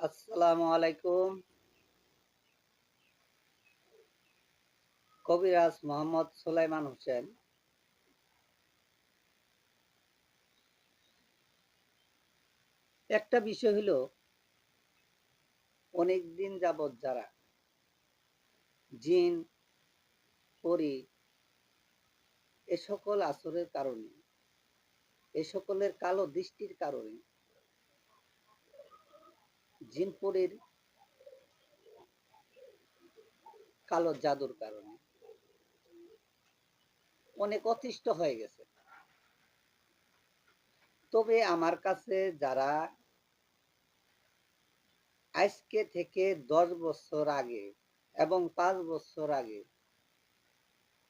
আসসালামু আলাইকুম। কবিরাজ মোহাম্মদ সুলাইমান হোসেন। একটা বিষয় হলো অনেক দিন যাবৎ যারা জিন, পরি, এ সকল আসরের কারণে, এ সকলের কালো দৃষ্টির কারণে জিনপুরের কালো জাদুর কারণে অনেক অতিষ্ঠ হয়ে গেছে। তবে আমার কাছে যারা আজকে থেকে দশ বছর আগে এবং পাঁচ বছর আগে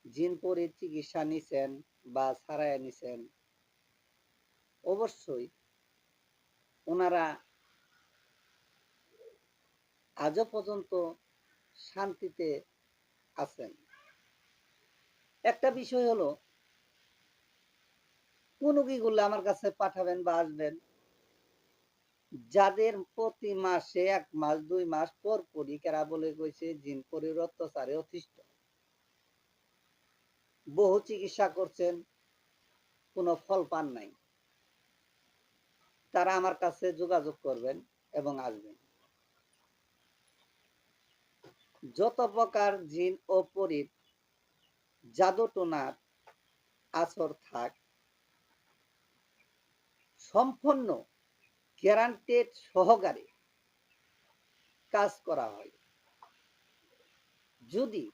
জিনপুরের চিকিৎসা নিছেন বা ছাড়াইয়া নিছেন, অবশ্যই ওনারা আজও পর্যন্ত শান্তিতে আছেন। একটা বিষয় হলো, কোন রোগীগুলো আমার কাছে পাঠাবেন বা আসবেন, যাদের প্রতি মাসে এক মাস, দুই মাস পর পরই কেরা বলে কইছে, জিন পরির অত্যাচারে অতিষ্ঠ। বহু চিকিৎসা করছেন, কোনো ফল পান নাই। তারা আমার কাছে যোগাযোগ করবেন এবং আসবেন। যত প্রকার জিন ও পরীর জাদুটোনার আসর থাক, সম্পূর্ণ গ্যারান্টেড সহকারে কাজ করা হয়। যদি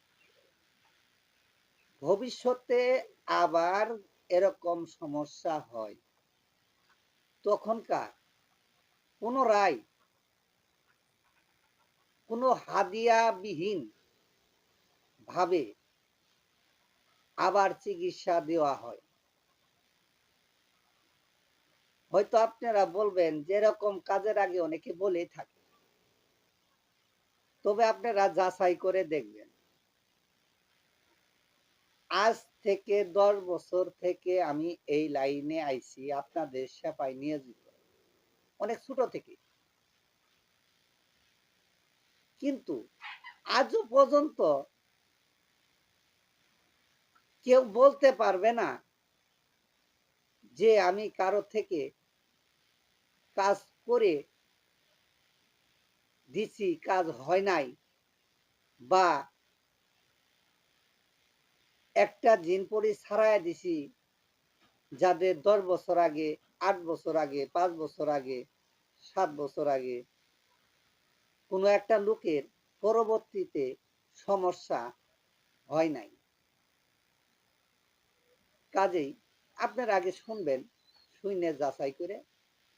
ভবিষ্যতে আবার এরকম সমস্যা হয়, তখনকার পুনরায় কোনো হাদিয়াবিহীন ভাবে আবার চিকিৎসা দেওয়া হয়। হয়তো আপনারা বলবেন যে এরকম কাজের আগে অনেকে বলেই থাকে। তবে আপনারা যাচাই করে দেখবেন। আজ থেকে দশ বছর থেকে আমি এই লাইনে আইছি আপনাদের সেপায় নিয়োজিত। অনেক ছোট থেকে কিন্তু আজও পর্যন্ত কেউ বলতে পারবে না যে আমি কারও থেকে কাজ করে দিছি, কাজ হয় নাই বা একটা জিন পরি ছাড়াই দিছি যাদের দশ বছর আগে, আট বছর আগে, পাঁচ বছর আগে, সাত বছর আগে। কোনো একটা লোকের পরবর্তীতে সমস্যা হয় নাই। কাজেই আপনার আগে শুনবেন শুনে যাচাই করে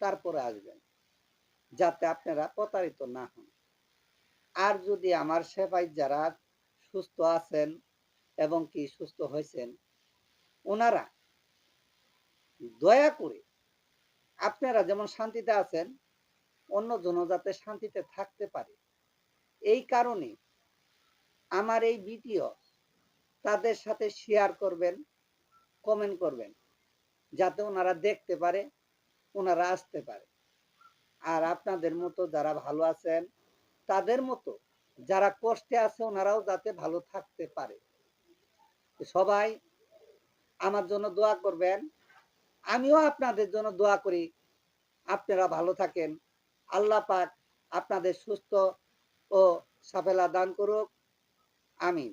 তারপরে আসবেন, যাতে আপনারা প্রতারিত না হন। আর যদি আমার সেবায় যারা সুস্থ আছেন এবং কি সুস্থ হয়েছেন, ওনারা দয়া করে আপনারা যেমন শান্তিতে আছেন অন্য জন যাতে শান্তিতে থাকতে পারে। এই কারণে আমার এই ভিডিও তাদের সাথে শেয়ার করবেন কমেন্ট করবেন, যাতে ওনারা দেখতে পারে, ওনারা আসতে পারে। আর আপনাদের মতো যারা ভালো আছেন, তাদের মতো যারা কষ্টে আছে, ওনারাও যাতে ভালো থাকতে পারে। সবাই আমার জন্য দোয়া করবেন। আমিও আপনাদের জন্য দোয়া করি। আপনারা ভালো থাকেন। আল্লাহ পাক আপনাদের সুস্থ ও সাফেলা দান করুক। আমিন।